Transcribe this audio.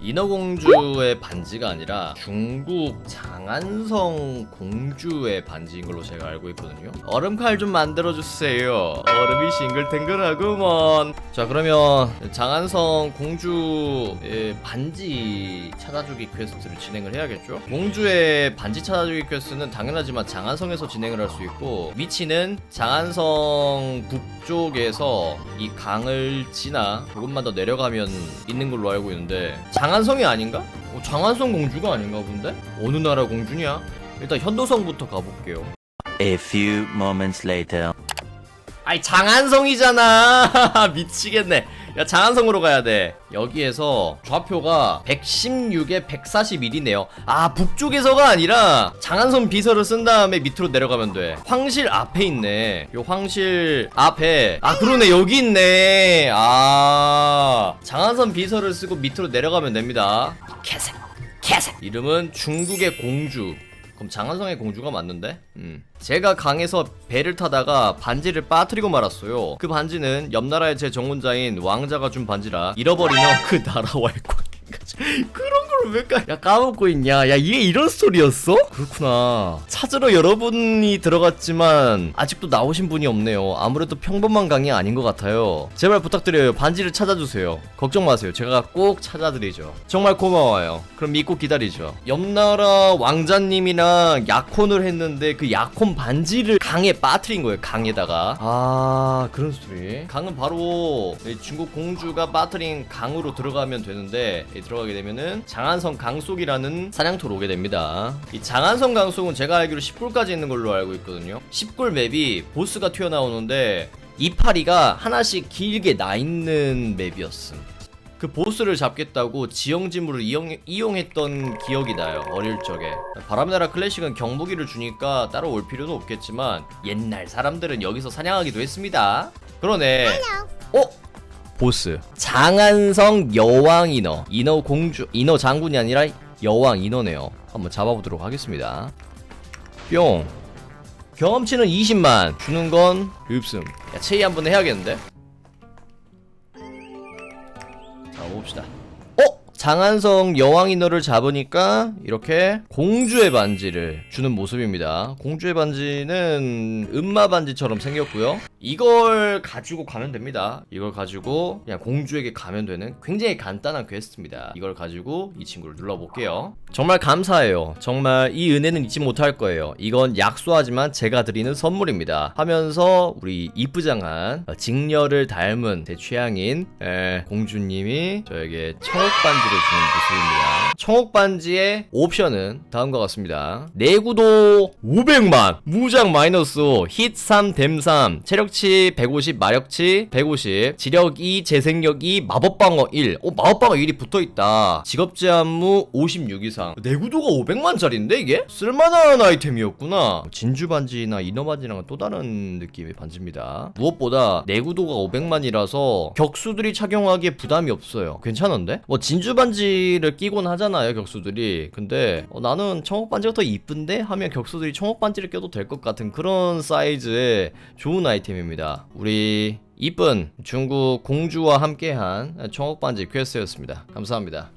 인어공주의 반지가 아니라 중국 장안성 공주의 반지인 걸로 제가 알고 있거든요. 얼음칼 좀 만들어주세요. 얼음이 싱글탱글하구먼. 자 그러면 장안성 공주의 반지 찾아주기 퀘스트를 진행을 해야겠죠? 공주의 반지 찾아주기 퀘스트는 당연하지만 장안성에서 진행을 할 수 있고 위치는 장안성 북쪽에서 이 강을 지나 조금만 더 내려가면 있는 걸로 알고 있는데 장 안성이 아닌가? 어, 장안성 공주가 아닌가 본데? 어느 나라 공주냐? 일단 현도성부터 가볼게요. A few moments later. 아이 장안성이잖아 미치겠네 야 장안성으로 가야 돼 여기에서 좌표가 116에 141이네요 아 북쪽에서가 아니라 장안성 비서를 쓴 다음에 밑으로 내려가면 돼 황실 앞에 있네 요 황실 앞에 아 그러네 여기 있네 아 장안성 비서를 쓰고 밑으로 내려가면 됩니다 개색 개색 이름은 중국의 공주 그럼 장안성의 공주가 맞는데? 음. 제가 강에서 배를 타다가 반지를 빠뜨리고 말았어요. 그 반지는 옆 나라의 제 정혼자인 왕자가 준 반지라 잃어버리면 그 나라와의 관계까지 그런 걸 왜 까? 야 까먹고 있냐? 야 이게 이런 스토리였어? 그렇구나. 찾으러 여러분이 들어갔지만 아직도 나오신 분이 없네요. 아무래도 평범한 강이 아닌 것 같아요. 제발 부탁드려요. 반지를 찾아주세요. 걱정 마세요. 제가 꼭 찾아드리죠. 정말 고마워요. 그럼 믿고 기다리죠. 옆나라 왕자님이랑 약혼을 했는데 그 약혼 반지를 강에 빠뜨린 거예요. 강에다가. 아 그런 스토리. 강은 바로 이 중국 공주가 빠뜨린 강으로 들어가면 되는데 이 들어가게 되면은 장안 성 강속이라는 사냥터로 오게 됩니다. 이 장안성 강속은 제가 알기로 10골까지 있는 걸로 알고 있거든요. 10골 맵이 보스가 튀어나오는데 이파리가 하나씩 길게 나 있는 맵이었음. 그 보스를 잡겠다고 지형지물을 이용, 이용했던 기억이 나요 어릴 적에 바람나라 클래식은 경보기를 주니까 따로 올 필요는 없겠지만 옛날 사람들은 여기서 사냥하기도 했습니다 그러네 어? 보스. 장안성 여왕 인어. 인어 공주 인어 장군이 아니라 여왕 인어네요. 한번 잡아보도록 하겠습니다. 뿅. 경험치는 20만. 주는 건 없음 야 체이 한번 해야겠는데? 자 봅시다. 어? 장안성 여왕이 너를 잡으니까 이렇게 공주의 반지를 주는 모습입니다. 공주의 반지는 음마 반지처럼 생겼고요. 이걸 가지고 가면 됩니다. 이걸 가지고 그냥 공주에게 가면 되는 굉장히 간단한 퀘스트입니다. 이걸 가지고 이 친구를 눌러볼게요. 정말 감사해요. 정말 이 은혜는 잊지 못할 거예요. 이건 약소하지만 제가 드리는 선물입니다. 하면서 우리 이쁘장한 어, 직녀를 닮은 제 취향인 에, 공주님이 저에게 청옥 반지를 주는 모습입니다. 청옥 반지의 옵션은 다음과 같습니다. 내구도 500만 무장 마이너스 힛3 댐 3 체력치 150 마력치 150 지력 2 재생력 2 마법방어 1 어, 마법방어 1이 붙어있다. 직업제한무 56 이상. 내구도가 500만짜리인데 이게? 쓸만한 아이템이었구나. 진주 반지나 인어 반지랑은 또 다른 느낌의 반지입니다. 무엇보다 내구도가 500만이라서 격수들이 착용하기에 부담이 없어요. 괜찮은데? 뭐 진주 반지를 끼곤 하잖아요 격수들이. 근데 어, 나는 청옥 반지가 더 이쁜데? 하면 격수들이 청옥 반지를 껴도 될 것 같은 그런 사이즈의 좋은 아이템입니다. 우리 이쁜 중국 공주와 함께한 청옥 반지 퀘스트였습니다. 감사합니다